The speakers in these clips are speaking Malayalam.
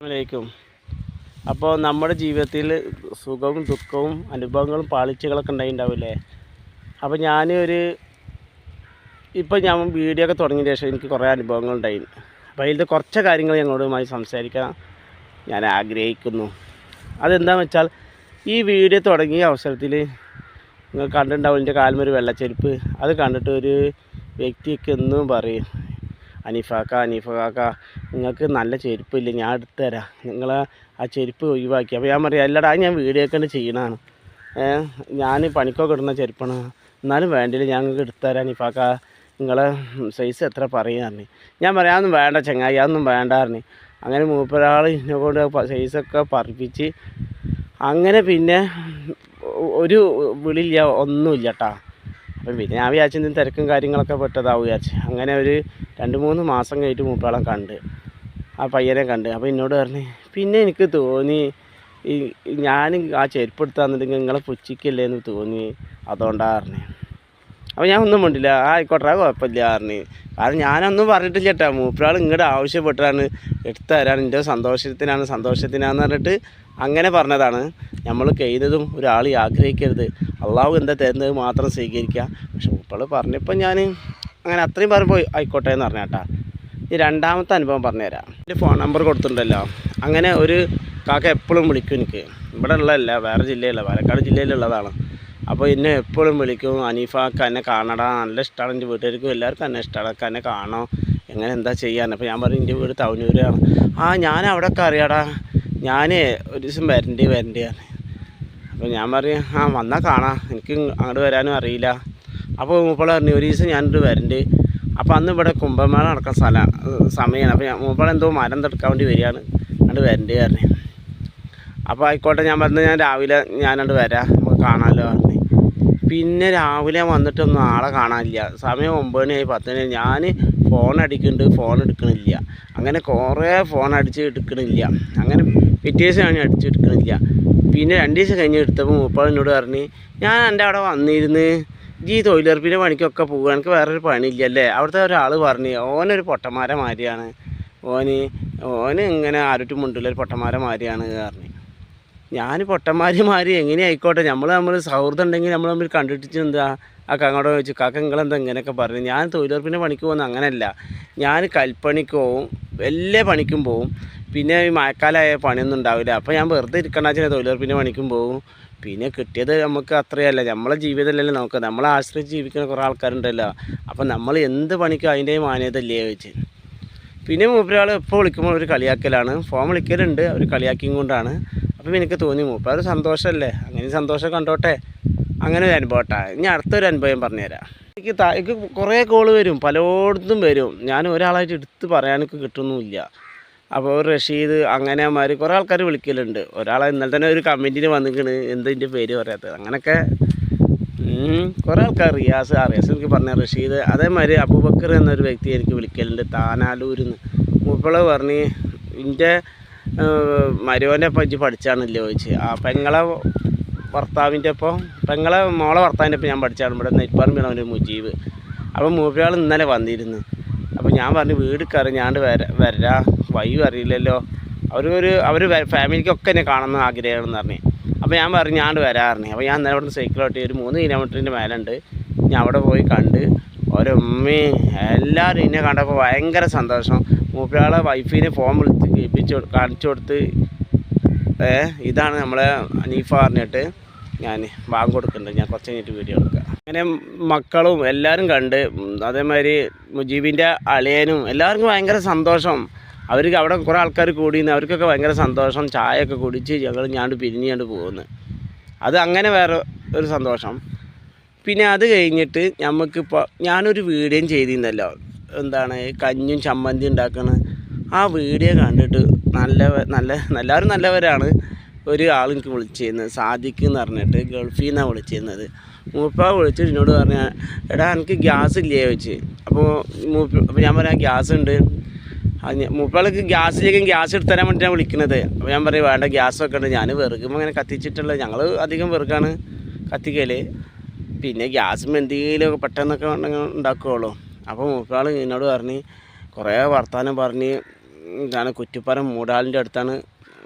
അസ്സലാമലൈക്കും. അപ്പോൾ നമ്മുടെ ജീവിതത്തിൽ സുഖവും ദുഃഖവും അനുഭവങ്ങളും പാളിച്ചകളൊക്കെ ഉണ്ടായിണ്ടാവില്ലേ? അപ്പോൾ ഞാൻ ഒരു ഇപ്പോൾ ഞാൻ വീഡിയോ ഒക്കെ തുടങ്ങിയ ശേഷം എനിക്ക് കുറേ അനുഭവങ്ങൾ ഉണ്ടായി അപ്പോൾ അതിന്റെ കുറച്ച് കാര്യങ്ങൾ ഞങ്ങളോടുമായി സംസാരിക്കാൻ ഞാൻ ആഗ്രഹിക്കുന്നു. അതെന്താണെന്ന് വെച്ചാൽ ഈ വീഡിയോ തുടങ്ങിയ അവസരത്തിൽ നിങ്ങൾ കണ്ടിട്ടുണ്ടാവും എന്റെ കാലിമൊരു വെള്ളച്ചെരുപ്പ്. അത് കണ്ടിട്ട് ഒരു വ്യക്തിക്ക് എന്നും പറയും അനീഫാക്ക അനീഫാക്ക നിങ്ങൾക്ക് നല്ല ചെരുപ്പില്ല ഞാൻ എടുത്തു തരാം നിങ്ങൾ ആ ചെരുപ്പ് ഒഴിവാക്കി. അപ്പോൾ ഞാൻ പറയാം അല്ലടാ ഞാൻ വീഡിയോ ഒക്കെ ചെയ്യണതാണ്. ഞാൻ പണിക്കൊക്കെ ഇടുന്ന ചെരുപ്പാണ്. എന്നാലും വേണ്ടില്ല ഞാൻ നിങ്ങൾക്ക് എടുത്തു തരാം അനീഫാക്ക. നിങ്ങളെ സൈസ് എത്ര പറയുകയാണ് ഞാൻ പറയാം അതൊന്നും വേണ്ട ചങ്ങായി അതൊന്നും വേണ്ടായിരുന്നു അങ്ങനെ മൂപ്പരാൾ എന്നെ കൊണ്ട് സൈസൊക്കെ പറപ്പിച്ച് അങ്ങനെ പിന്നെ ഒരു വിളിയില്ല ഒന്നുമില്ല കേട്ടോ അപ്പം പിന്നെ ഞാൻ വിചാരിച്ചു എന്തെങ്കിലും തിരക്കും കാര്യങ്ങളൊക്കെ പെട്ടതാവും വിചാരിച്ചു. അങ്ങനെ ഒരു രണ്ട് മൂന്ന് മാസം കഴിഞ്ഞിട്ട് മൂപ്പാളം കണ്ട്. ആ പയ്യനെ കണ്ട്. അപ്പോൾ എന്നോട് പറഞ്ഞു പിന്നെ എനിക്ക് തോന്നി ഈ ഞാൻ ആ ചെരുപ്പ് എടുത്ത് തന്നിട്ടുണ്ടെങ്കിൽ നിങ്ങളെ പുച്ഛിക്കല്ലേ എന്ന് തോന്നി. അതുകൊണ്ടാണ് പറഞ്ഞു. അപ്പോൾ ഞാൻ ഒന്നും മിണ്ടില്ല. ആ ആയിക്കോട്ടെ കുഴപ്പമില്ല പറഞ്ഞു. കാരണം ഞാനൊന്നും പറഞ്ഞിട്ടില്ല കേട്ടോ. മൂപ്പരാൾ ഇങ്ങോട്ട് ആവശ്യപ്പെട്ടാണ്. എടുത്തു തരാൻ. എന്റെ സന്തോഷത്തിനാണ്. സന്തോഷത്തിനാന്ന് പറഞ്ഞിട്ട് അങ്ങനെ പറഞ്ഞതാണ്. നമ്മൾ കഴിയുന്നതും ഒരാൾ ആഗ്രഹിക്കരുത്. അള്ളാഹു എന്താ തരുന്നത് മാത്രം സ്വീകരിക്കുക. പക്ഷെ ഉപ്പൾ പറഞ്ഞപ്പോൾ ഞാൻ അങ്ങനെ അത്രയും പറയുമ്പോൾ ആയിക്കോട്ടെ എന്ന് പറഞ്ഞ കേട്ടാ. ഈ രണ്ടാമത്തെ അനുഭവം പറഞ്ഞുതരാം. എന്റെ ഫോൺ നമ്പർ കൊടുത്തിട്ടുണ്ടല്ലോ. അങ്ങനെ ഒരു കാക്ക എപ്പോഴും വിളിക്കും എനിക്ക്. ഇവിടെ ഉള്ളതല്ല വേറെ ജില്ലയില്ല. പാലക്കാട് ജില്ലയിലുള്ളതാണ്. അപ്പോൾ എന്നെ എപ്പോഴും വിളിക്കും. അനീഫാക്ക് എന്നെ കാണടാ. നല്ല ഇഷ്ടമാണ് എന്റെ വീട്ടുകാർക്കും. എല്ലാവർക്കും എന്നെ ഇഷ്ടമാണ് എന്നെ കാണോ? എങ്ങനെ എന്താ ചെയ്യാൻ അപ്പോൾ ഞാൻ പറഞ്ഞു എന്റെ വീട് തവനൂരാണ്. ആ ഞാൻ അവിടെയൊക്കെ അറിയാടാ. ഞാൻ ഒരു ദിവസം വരണ്ടി വരണ്ട് അപ്പോൾ ഞാൻ പറയും ആ വന്നാൽ കാണാം. എനിക്ക് അങ്ങോട്ട് വരാനും അറിയില്ല. അപ്പോൾ മൂപ്പള പറഞ്ഞു ഒരു ദിവസം ഞാനിട്ട് വരണ്ട്. അപ്പോൾ അന്ന് ഇവിടെ കുംഭമേള നടക്കുന്ന സ്ഥല സമയമാണ് അപ്പോൾ ഞാൻ മൂപ്പള എന്തോ മരം തെടുക്കാൻ വേണ്ടി വരികയാണ്. അങ്ങോട്ട് വരണ്ട് പറഞ്ഞു. അപ്പോൾ ആയിക്കോട്ടെ ഞാൻ പറഞ്ഞു ഞാൻ രാവിലെ ഞാനങ്ങോട്ട് വരാം. നമുക്ക് കാണാമല്ലോ പറഞ്ഞു. പിന്നെ രാവിലെ വന്നിട്ടൊന്നും ആളെ കാണാനില്ല. സമയം ഒമ്പത് മണിയായി പത്ത് മണി ഞാൻ ഫോൺ അടിക്കുന്നുണ്ട് ഫോൺ എടുക്കണില്ല. അങ്ങനെ കുറേ ഫോൺ അടിച്ച് എടുക്കണില്ല. അങ്ങനെ പിറ്റേ ദിവസമാണ് അടിച്ച് എടുക്കണില്ല. പിന്നെ രണ്ട് ദിവസം കഴിഞ്ഞ് എടുത്തപ്പോൾ മൂപ്പാൾ എന്നോട് പറഞ്ഞ് ഞാൻ എന്റെ അവിടെ വന്നിരുന്ന് ഈ തൊഴിലുറപ്പിന്റെ പണിക്കൊക്കെ പോകുക എനിക്ക് വേറൊരു പണിയില്ല അല്ലേ? അവിടുത്തെ ഒരാൾ പറഞ്ഞ് ഓനൊരു പൊട്ടന്മാരെ മാതിരിയാണ്. ഓന് ഓന് ഇങ്ങനെ ആരോട്ടും മുണ്ടുള്ള ഒരു പൊട്ടന്മാരെ മാതിരിയാണ് പറഞ്ഞു. ഞാൻ പൊട്ടന്മാരിമാര് എങ്ങനെ ആയിക്കോട്ടെ നമ്മൾ നമ്മൾ സൗഹൃദം ഉണ്ടെങ്കിൽ നമ്മൾ തമ്മിൽ കണ്ടിട്ട് എന്താ ആ കങ്ങോട് ചോദിച്ചു കാക്ക നിങ്ങളെന്താ ഇങ്ങനെയൊക്കെ പറഞ്ഞു ഞാൻ തൊഴിലുറപ്പിന്റെ പണിക്ക് പോകുന്ന അങ്ങനെയല്ല. ഞാൻ കൽപ്പണിക്ക് പോവും എല്ലാ പണിക്കും പോവും. പിന്നെ ഈ മഴക്കാലമായ പണിയൊന്നും ഉണ്ടാവില്ല. അപ്പോൾ ഞാൻ വെറുതെ ഇരിക്കണ ചില തൊഴിലുറപ്പിന്റെ പണിക്കും പോവും. പിന്നെ കിട്ടിയത് നമുക്ക് അത്രയല്ല. നമ്മളെ ജീവിതമല്ലല്ലോ നമുക്ക്. നമ്മളെ ആശ്രയിച്ച് ജീവിക്കുന്ന കുറേ ആൾക്കാരുണ്ടല്ലോ. അപ്പോൾ നമ്മൾ എന്ത് പണിക്കും അതിന്റെ മാന്യതല്ലേ ചോദിച്ച്. പിന്നെ മൂപ്പരാൾ എപ്പോൾ വിളിക്കുമ്പോൾ ഒരു കളിയാക്കലാണ്. ഫോൺ വിളിക്കലുണ്ട്. അവർ കളിയാക്കിയും കൊണ്ടാണ്. അപ്പം എനിക്ക് തോന്നി മൂപ്പ ഒരു സന്തോഷമല്ലേ? അങ്ങനെ സന്തോഷം കണ്ടോട്ടെ? അങ്ങനെ ഒരു അനുഭവട്ടാ ഇനി അടുത്തൊരു അനുഭവം പറഞ്ഞുതരാം. എനിക്ക് എനിക്ക് കുറേ കോൾ വരും. പലയിടത്തും വരും. ഞാൻ ഒരാളായിട്ട് എടുത്ത് പറയാനൊക്കെ കിട്ടുന്നുമില്ല. അപ്പോൾ റഷീദ് അങ്ങനെ മാതിരി കുറേ ആൾക്കാർ വിളിക്കലുണ്ട്. ഒരാളെ ഇന്നലെ തന്നെ ഒരു കമന്റിന് വന്നിക്കണ്. എന്തിന്റെ പേര് പറയാത്തത്? അങ്ങനെയൊക്കെ കുറേ ആൾക്കാർ റിയാസ് റിയാസ് എനിക്ക് പറഞ്ഞ റഷീദ് അതേമാതിരി അബൂബക്കർ എന്നൊരു വ്യക്തി എനിക്ക് വിളിക്കലുണ്ട്. താനാലൂരിൽ നിന്ന് മുപ്പൾ പറഞ്ഞ് എന്റെ മരുവന്റെ പറ്റി പഠിച്ചാണല്ലോ ചോദിച്ച് ആ പെങ്ങളെ ഭർത്താവിന്റെ ഒപ്പം. പെങ്ങളെ മോളെ ഭർത്താവിന്റെ ഒപ്പം ഞാൻ പഠിച്ചാണ്. ഇവിടെ നെയ്പ്പാറമ്പിലാണ് അവന്റെ മുജീവ് അപ്പം മൂപ്പയാൾ ഇന്നലെ വന്നിരുന്നു. അപ്പോൾ ഞാൻ പറഞ്ഞു വീട് കയറി ഞാണ്ട് വര വരാ. വൈവ് അറിയില്ലല്ലോ. അവരൊരു അവർ ഫാമിലിക്കൊക്കെ എന്നെ കാണുന്ന ആഗ്രഹമാണെന്ന് പറഞ്ഞു. അപ്പോൾ ഞാൻ പറഞ്ഞു ഞാണ്ട് വരാറിഞ്ഞു അപ്പോൾ ഞാൻ ഇന്നലെ ഇവിടുന്ന് സൈക്കിളോട്ടി ഒരു മൂന്ന് കിലോമീറ്ററിന്റെ മേലുണ്ട്. ഞാൻ അവിടെ പോയി കണ്ട് ഓരമ്മേ എല്ലാവരും എന്നെ കണ്ടപ്പോൾ ഭയങ്കര സന്തോഷം. മൂപ്പയാളെ വൈഫിനെ ഫോൺ വിളിച്ച് കേൾപ്പിച്ച് കാണിച്ചു കൊടുത്ത് ഇതാണ് നമ്മളെ അനീഫ പറഞ്ഞിട്ട്. ഞാൻ ബാങ്ക് കൊടുക്കുന്നുണ്ട്. ഞാൻ കുറച്ച് കഴിഞ്ഞിട്ട് വീഡിയോ എടുക്കാം. അങ്ങനെ മക്കളും എല്ലാവരും കണ്ട് അതേമാതിരി മുജീബിന്റെ അളിയനും എല്ലാവർക്കും ഭയങ്കര സന്തോഷം. അവർക്ക് അവിടെ കുറേ ആൾക്കാർ കൂടിയെന്ന് അവർക്കൊക്കെ ഭയങ്കര സന്തോഷം. ചായയൊക്കെ കുടിച്ച് ഞങ്ങൾ ഞാണ്ട് പിരിഞ്ഞാണ്ട് പോകുന്നു. അത് അങ്ങനെ വേറെ ഒരു സന്തോഷം. പിന്നെ അത് കഴിഞ്ഞിട്ട് നമുക്കിപ്പോൾ ഞാനൊരു വീഡിയോയും ചെയ്തിരുന്നല്ലോ. എന്താണ് കഞ്ഞും ചമ്മന്തി ഉണ്ടാക്കണ. ആ വീഡിയോ കണ്ടിട്ട് നല്ല നല്ല എല്ലാവരും നല്ലവരാണ്. ഒരു ആൾ എനിക്ക് വിളിച്ചിരുന്നത് എന്ന് പറഞ്ഞിട്ട് ഗൾഫിൽ നിന്നാണ് വിളിച്ചിരുന്നത്. മൂപ്പ വിളിച്ചിട്ട് എന്നോട് പറഞ്ഞ എടാ എനിക്ക് ഗ്യാസ് ഇല്ലേ? ചോദിച്ച്. അപ്പോൾ മൂപ്പ അപ്പോൾ ഞാൻ പറയാം ഗ്യാസ് ഉണ്ട്. മൂപ്പാൾക്ക് ഗ്യാസിലേക്കും ഗ്യാസ് എടുത്ത് തരാൻ വേണ്ടി ഞാൻ വിളിക്കുന്നത് അപ്പോൾ ഞാൻ പറയും വേണ്ട ഗ്യാസൊക്കെ ഉണ്ട് ഞാൻ വെറുക്കുമ്പോൾ അങ്ങനെ കത്തിച്ചിട്ടുള്ള ഞങ്ങൾ അധികം വെറുക്കാണ് കത്തിക്കൽ പിന്നെ ഗ്യാസും എന്തെങ്കിലുമൊക്കെ പെട്ടെന്നൊക്കെ ഉണ്ടാക്കുകയുള്ളൂ അപ്പോൾ മൂപ്പാൾ എന്നോട് പറഞ്ഞ് കുറേ വർത്തമാനം പറഞ്ഞ് ഇതാണ് കുറ്റിപ്പാറ മൂടാലിന്റെ അടുത്താണ്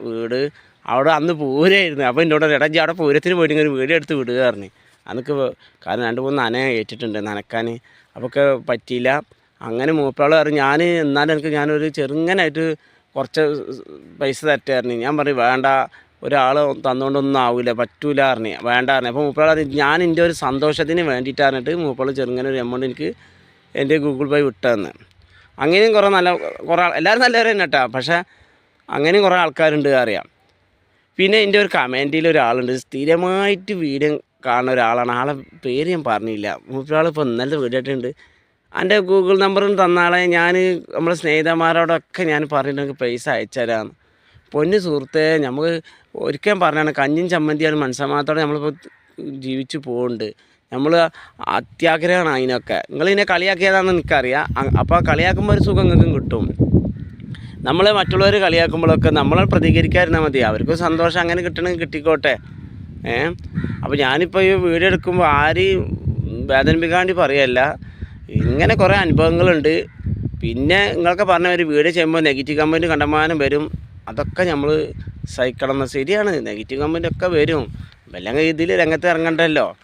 വീട് അവിടെ അന്ന് പൂരമായിരുന്നു അപ്പോൾ കൂടെ ഇടഞ്ചി അവിടെ പൂരത്തിന് പോയിട്ട് ഇങ്ങനെ വീഡിയോ എടുത്ത് വിടുക പറഞ്ഞു. അന്നൊക്കെ കാരണം രണ്ട് മൂന്ന് നന ഏറ്റിട്ടുണ്ട് നനക്കാൻ അപ്പോൾ ഒക്കെ പറ്റിയില്ല. അങ്ങനെ മൂപ്പാൾ പറഞ്ഞു ഞാൻ എന്നാലും എനിക്ക് ഞാനൊരു ചെറുങ്ങനായിട്ട് കുറച്ച് പൈസ തരട്ടായിരുന്നു ഞാൻ പറഞ്ഞു വേണ്ട ഒരാൾ തന്നുകൊണ്ടൊന്നും ആവില്ല പറ്റൂല പറഞ്ഞു. വേണ്ട പറഞ്ഞു. അപ്പോൾ പറഞ്ഞു ഞാൻ എന്റെ ഒരു സന്തോഷത്തിന് വേണ്ടിയിട്ടാണിട്ട് മൂപ്പാൾ ചെറുങ്ങനെ ഒരു എമൗണ്ട് എനിക്ക് എന്റെ ഗൂഗിൾ പേ വിട്ടതെന്ന് അങ്ങനെയും കുറേ നല്ല കുറേ എല്ലാവരും നല്ലവർ കേട്ടോ. പക്ഷേ അങ്ങനെയും കുറേ ആൾക്കാരുണ്ട് അറിയാം. പിന്നെ എന്റെ ഒരു കമന്റിൽ ഒരാളുണ്ട്. സ്ഥിരമായിട്ട് വീഡിയോ കാണുന്ന ഒരാളാണ്. ആളെ പേര് ഞാൻ പറഞ്ഞില്ല. മൂപ്പരാൾ ഇപ്പോൾ ഇന്നലത്തെ വീഡിയോ എന്റെ ഗൂഗിൾ നമ്പറും തന്നാളെ. ഞാൻ നമ്മളെ സ്നേഹിതന്മാരോടൊക്കെ ഞാൻ പറഞ്ഞിട്ടുണ്ട് പൈസ അയച്ചുതരാമെന്ന് പൊന്നു സുഹൃത്തെ നമുക്ക് ഒരിക്കലും പറഞ്ഞാണ് കഞ്ഞും ചമ്മന്തിയാണ് മനസ്സമാത്തോടെ നമ്മളിപ്പോൾ ജീവിച്ചു പോകുന്നുണ്ട് നമ്മൾ അത്യാഗ്രഹമാണ് അതിനൊക്കെ. നിങ്ങളിതിനെ കളിയാക്കിയതാണെന്ന് എനിക്കറിയാം. അപ്പോൾ കളിയാക്കുമ്പോൾ ഒരു സുഖം നിങ്ങൾക്കും കിട്ടും. നമ്മൾ മറ്റുള്ളവർ കളിയാക്കുമ്പോഴൊക്കെ നമ്മൾ പ്രതികരിക്കാതിരുന്നാൽ മതി. അവർക്ക് സന്തോഷം അങ്ങനെ കിട്ടണമെങ്കിൽ കിട്ടിക്കോട്ടെ. ഏ? അപ്പോൾ ഞാനിപ്പോൾ ഈ വീഡിയോ എടുക്കുമ്പോൾ ആരെയും വേദനിപ്പിക്കാണ്ടി പറയല്ല. ഇങ്ങനെ കുറേ അനുഭവങ്ങളുണ്ട്. പിന്നെ നിങ്ങളൊക്കെ പറഞ്ഞ ഒരു വീഡിയോ ചെയ്യുമ്പോൾ നെഗറ്റീവ് കമന്റ് കണ്ടമാനം വരും. അതൊക്കെ നമ്മൾ സഹിക്കണം ശരിയാണ്. നെഗറ്റീവ് കമ്പനി ഒക്കെ വരും. അല്ലെങ്കിൽ ഇതിൽ രംഗത്ത് ഇറങ്ങണ്ടല്ലോ.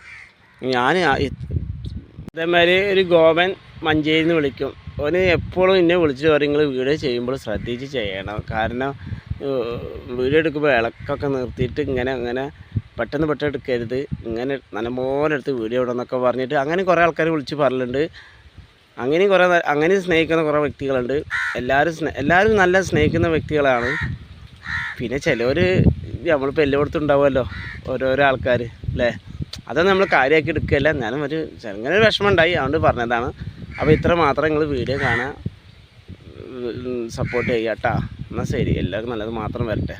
ഞാൻ ഇതേമാതിരി ഒരു ഗോവൻ മഞ്ചേരിയിൽ നിന്ന് വിളിക്കും. ഓന് എപ്പോഴും എന്നെ വിളിച്ചിട്ട് പറയും നിങ്ങൾ വീഡിയോ ചെയ്യുമ്പോൾ ശ്രദ്ധിച്ച് ചെയ്യണം. കാരണം വീഡിയോ എടുക്കുമ്പോൾ ഇളക്കൊക്കെ നിർത്തിയിട്ട് ഇങ്ങനെ അങ്ങനെ പെട്ടെന്ന് പെട്ടെന്ന് എടുക്കരുത്. ഇങ്ങനെ നല്ലപോലെ എടുത്ത് വീഡിയോ ഇടണമെന്നൊക്കെ പറഞ്ഞിട്ട് അങ്ങനെ കുറേ ആൾക്കാർ വിളിച്ച് പറഞ്ഞിട്ടുണ്ട്. അങ്ങനെയും കുറേ അങ്ങനെ സ്നേഹിക്കുന്ന കുറേ വ്യക്തികളുണ്ട്. എല്ലാവരും സ്നേ എല്ലാവരും നല്ല സ്നേഹിക്കുന്ന വ്യക്തികളാണ്. പിന്നെ ചിലവർ നമ്മളിപ്പോൾ എല്ലായിടത്തും ഉണ്ടാവുമല്ലോ ഓരോരോ ആൾക്കാർ അല്ലേ? അതൊന്നും നമ്മൾ കാര്യമാക്കി എടുക്കുകയല്ല. എന്നാലും ഒരു ചെറുങ്ങനെ ഒരു വിഷമം ഉണ്ടായി. അതുകൊണ്ട് പറഞ്ഞതാണ്. അപ്പോൾ ഇത്ര മാത്രം നിങ്ങൾ വീഡിയോ കാണാൻ സപ്പോർട്ട് ചെയ്യാം കേട്ടോ എന്നാൽ ശരി. എല്ലാവർക്കും നല്ലത് മാത്രം വരട്ടെ.